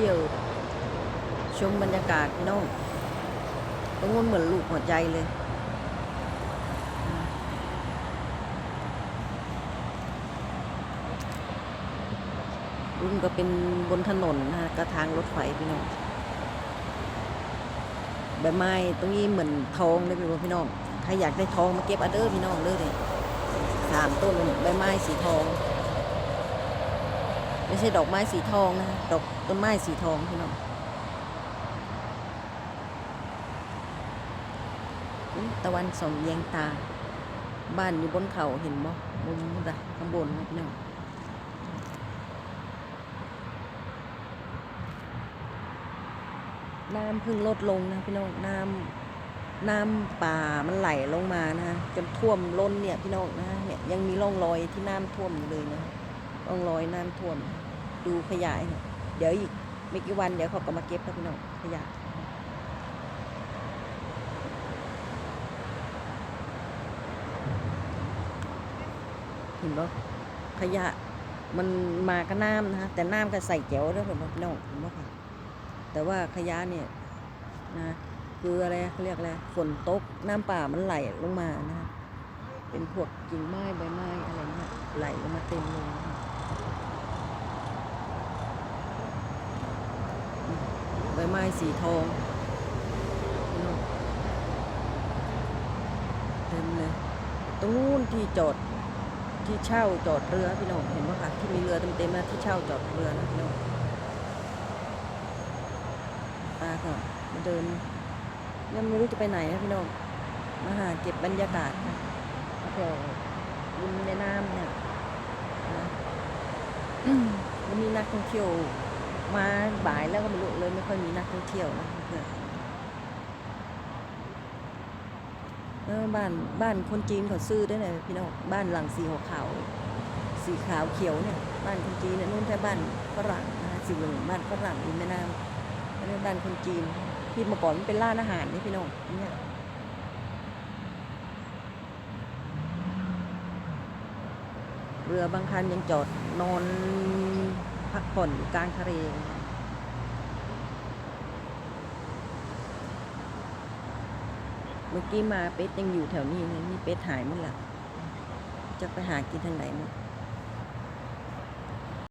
ที่ยว ชมบรรยากาศพี่น้องตรงนู้นเหมือนลูกหัวใจเลย รุ่นก็เป็นบนถนนนะกระทางรถไฟพี่น้องใบไม้ตรงนี้เหมือนทองเลยพี่น้องพี่น้องใครอยากได้ทองมาเก็บอเด้อพี่น้องเด้อเลยสามต้นใบไม้สีทอง ไม่ใช่ดอกไม้สีทองนะดอกต้นไม้สีทองพี่น้องตะวันส่องแยงตา บ้านอยู่บนเขาเห็นบ่มุมนู้ะข้างบนนะพี่น้องน้ำเพิ่งลดลงนะพี่น้องน้ำน้ำป่ามันไหลลงมานะจนท่วมล้นเนี่ยพี่น้องนะเนี่ยยังมีร่องรอยที่น้ำท่วมอยู่เลยนะ ร่องรอยน้ำท่วมดูขยายเนี่ยเดี๋ยวอีกไม่กี่วันเดี๋ยวเขาก็มาเก็บแล้วพี่น้องขยะเห็นปะขยะมันมากับน้ำนะฮะแต่น้ำก็ใส่แจ๋วด้วยเห็นปะพี่น้องเห็นปะค่ะแต่ว่าขยะเนี่ยนะคืออะไรเขาเรียกอะไรฝนตกน้ำป่ามันไหลลงมานะฮะเป็นพวกกิ่งไม้ใบไม้อะไรเนี่ยไหลลงมาเต็มเลยนะฮะใบไม้สีทองเต็มเลยตรงนู้นที่จอดที่เช่าจอดเรือพี่น้องเห็นไหมคะที่มีเรือเต็มๆนะที่เช่าจอดเรือนะพี่น้องตาก็มาเดินยังไม่รู้จะไปไหนนะพี่น้องมาหาเก็บบรรยากาศนะแถวริมแม่น้ำเนี่ยนะมวันนี้นักท่องเที่ยว มาบ่ายแล้วก็ไม่รู้เลยไม่ค่อยมีนักท่องเที่ยวนะเพื่อนเออบ้านบ้านคนจีนเขาซื้อได้เลยพี่น้องบ้านหลังสีหัวขาวสีขาวเขียวเนี่ย บ้านคนจีนเนี่ยนู่นแค่บ้านฝรั่งนะสีเหลืองบ้านฝรั่งริมแม่น้ำอันนี้บ้านคนจีนที่เมื่อก่อนมันเป็นร้านอาหารนี่พี่น้องนเนี่ยเรือบางคันยังจอดนอน พักผ่อนอยู่กลางทะเลเมื่อกี้มาเป็ดยังอยู่แถวนี้เลยนี่เป็ดหายหมดละจะไปหากินทางไหนหมด